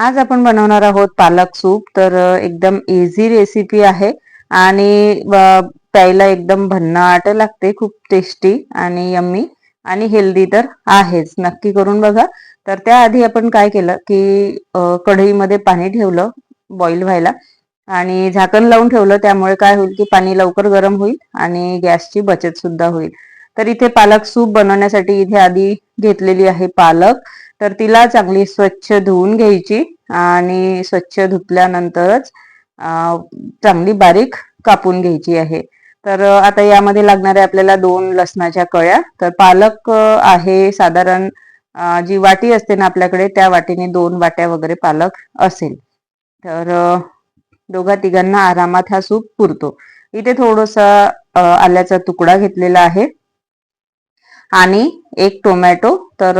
आज आपण बनवणार आहोत पालक सूप. तर एकदम इझी रेसिपी आहे. आणि प्यायला एकदम भन्नाट लागते खूप टेस्टी आणि यम्मी आणि हेल्दी तर आहेच. नक्की करून बघा. तर त्याआधी आपण काय केलं की कढईमध्ये पाणी ठेवलं बॉईल व्हायला. आणि झाकण लावून ठेवलं त्यामुळे काय होईल की पाणी लवकर गरम होईल आणि गॅसची बचत सुद्धा होईल. तर इथे पालक सूप बनवण्यासाठी इथे आधी घेतलेली आहे पालक. तर तिला चांगली स्वच्छ धुवून घ्यायची आणि स्वच्छ धुतल्यानंतरच चांगली बारीक कापून घ्यायची आहे. तर आता यामध्ये लागणाऱ्या आपल्याला दोन लसणाच्या कळ्या तर पालक आहे साधारण जी वाटी असते ना आपल्याकडे त्या वाटीने दोन वाट्या वगैरे पालक असेल. तर दोघा तिघांना आरामात हा सूप पुरतो. इथे थोडसा आल्याचा तुकडा घेतलेला आहे. आणि एक टोमॅटो तर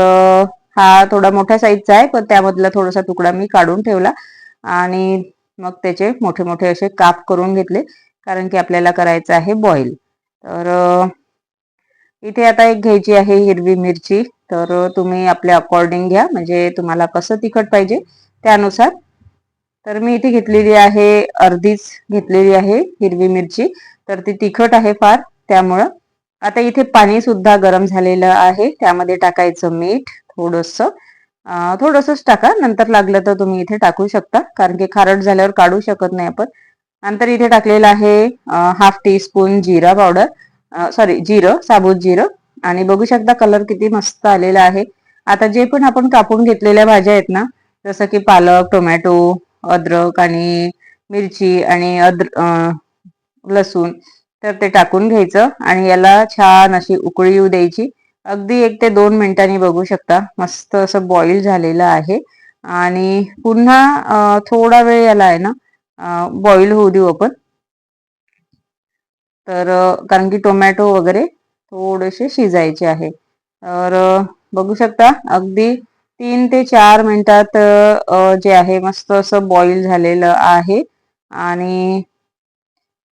हा थोडा मोठ्या साईजचा आहे पण त्यामधला थोडासा तुकडा मी काढून ठेवला. आणि मग त्याचे मोठे मोठे असे काप करून घेतले कारण की आपल्याला करायचं आहे बॉईल तर इथे आता एक घ्यायची आहे हिरवी मिरची. तर तुम्ही आपल्या अकॉर्डिंग घ्या म्हणजे तुम्हाला कसं तिखट पाहिजे त्यानुसार. तर मी इथे घेतलेली आहे अर्धीच घेतलेली आहे हिरवी मिरची. तर ती तिखट आहे फार त्यामुळं. आता इथे पाणी सुद्धा गरम झालेलं आहे त्यामध्ये टाकायचं मीठ. थोडस. थोडंसंच टाका. नंतर लागलं तर तुम्ही इथे टाकू शकता. कारण की खारट झाल्यावर काढू शकत नाही आपण. नंतर इथे टाकलेलं आहे हाफ टी स्पून जिरा पावडर सॉरी जिरं साबूत जिरं. आणि बघू शकता कलर किती मस्त आलेला आहे. आता जे पण आपण कापून घेतलेल्या भाज्या आहेत ना जसं की पालक टोमॅटो अद्रक आणि मिरची आणि अद्र लसूण तर ते टाकून घ्यायचं. आणि याला छान अशी उकळी येऊ द्यायची. अगदी एक ते दोन मिनिटांनी बघू शकता. मस्त असं बॉईल झालेलं आहे. आणि पुन्हा थोडा वेळ याला आहे ना बॉईल होऊ देऊ आपण. तर कारण की टोमॅटो वगैरे थोडेसे शिजायचे आहे. तर बघू शकता अगदी तीन ते चार मिनिटात जे आहे मस्त असं बॉईल झालेलं आहे. आणि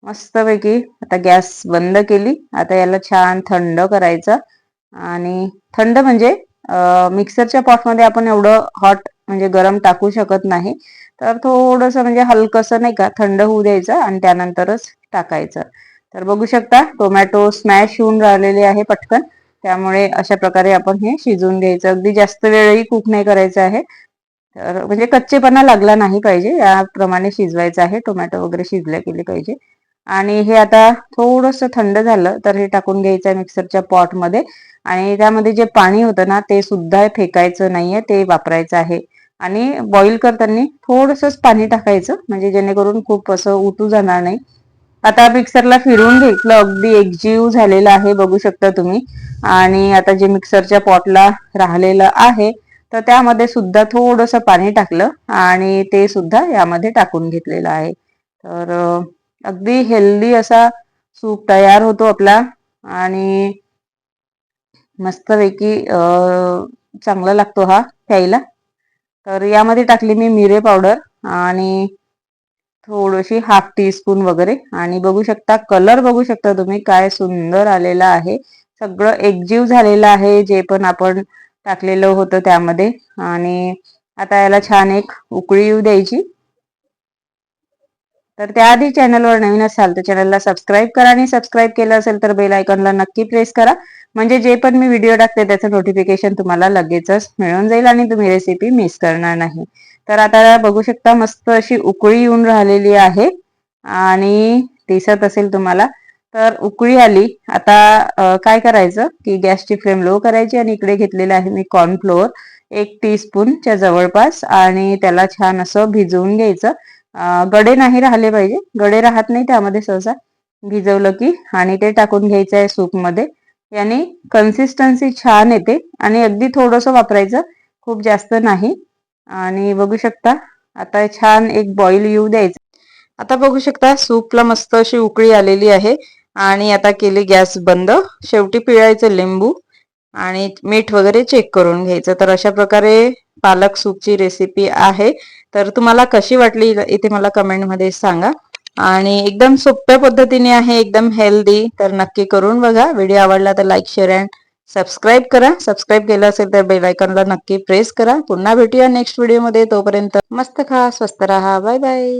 मस्तपैकी आता गॅस बंद केली. आता याला छान थंड करायचं. आणि थंड म्हणजे मिक्सरच्या पॉटमध्ये आपण एवढं हॉट म्हणजे गरम टाकू शकत नाही. तर थोडंसं म्हणजे हलकंसं नाही का थंड होऊ द्यायचं आणि त्यानंतरच टाकायचं. तर बघू शकता टोमॅटो स्मॅश होऊन राहिलेले आहे पटकन. त्यामुळे अशा प्रकारे आपण हे शिजवून घ्यायचं. अगदी जास्त वेळही कुक नाही करायचं आहे. तर म्हणजे कच्चेपणा लागला नाही पाहिजे. याप्रमाणे शिजवायचं आहे. टोमॅटो वगैरे शिजले गेले पाहिजे. आणि हे आता थोडस थंड झालं तर हे टाकून घ्यायचं आहे मिक्सरच्या पॉटमध्ये. आणि त्यामध्ये जे पाणी होतं ना ते सुद्धा फेकायचं नाहीये ते वापरायचं आहे. आणि बॉईल करताना थोडंसंच पाणी टाकायचं म्हणजे जेणेकरून खूप असं उतू जाणार नाही. आता मिक्सरला फिरवून घेतलं अगदी एकजीव झालेलं आहे बघू शकता तुम्ही. आणि आता जे मिक्सरच्या पॉटला राहिलेलं आहे तर त्यामध्ये सुद्धा थोडंसं पाणी टाकलं आणि ते सुद्धा यामध्ये टाकून घेतलेलं आहे. तर अगदी हेल्दी असा सूप तयार होतो आपला. आणि मस्तपैकी चांगला लागतो हा प्यायला. तर यामध्ये टाकली मी मिरे पावडर आणि थोडीशी हाफ टी स्पून वगैरे. आणि बघू शकता कलर बघू शकता तुम्ही काय सुंदर आलेला आहे. सगळं एकजीव झालेलं आहे जे पण आपण टाकलेलं होतं त्यामध्ये. आणि आता याला छान एक उकळी येऊ द्यायची. तर त्याआधी चॅनलवर नवीन असाल तर चॅनलला सबस्क्राईब करा आणि सबस्क्राईब केलं असेल तर बेल आयकॉनला नक्की प्रेस करा. म्हणजे जे पण मी व्हिडिओ टाकते त्याचं नोटिफिकेशन तुम्हाला लगेचच मिळून जाईल आणि तुम्ही रेसिपी मिस करणार नाही. तर आता बघू शकता मस्त अशी उकळी येऊन राहिलेली आहे आणि दिसत असेल तुम्हाला. तर उकळी आली. आता काय करायचं की गॅसची फ्लेम लो करायची आणि इकडे घेतलेलं आहे मी कॉर्नफ्लोअर एक टीस्पूनच्या जवळपास आणि त्याला छान असं भिजवून घ्यायचं. गडे नाही राहिले पाहिजे. गडे राहत नाही त्यामध्ये सहसा. भिजवलं की आणि ते टाकून घ्यायचं आहे सूपमध्ये. याने कन्सिस्टन्सी छान येते आणि अगदी थोडंसं वापरायचं खूप जास्त नाही. आणि बघू शकता आता छान एक बॉईल येऊ द्यायचं. आता बघू शकता सूपला मस्त अशी उकळी आलेली आहे. आणि आता केली गॅस बंद. शेवटी पिळायचं लिंबू आणि मीठ वगैरे चेक करून घ्यायचं. तर अशा प्रकारे पालक सूपची रेसिपी आहे. तर तुम्हाला कशी वाटली इथे मला कमेंटमध्ये सांगा. आणि एकदम सोप्या पद्धतीने आहे एकदम हेल्दी तर नक्की करून बघा. व्हिडिओ आवडला तर लाईक शेअर अँड सबस्क्राईब करा. सबस्क्राईब केलं असेल तर बेल आयकॉनला नक्की प्रेस करा. पुन्हा भेटूया नेक्स्ट व्हिडिओमध्ये तोपर्यंत मस्त खा स्वस्त राहा. Bye bye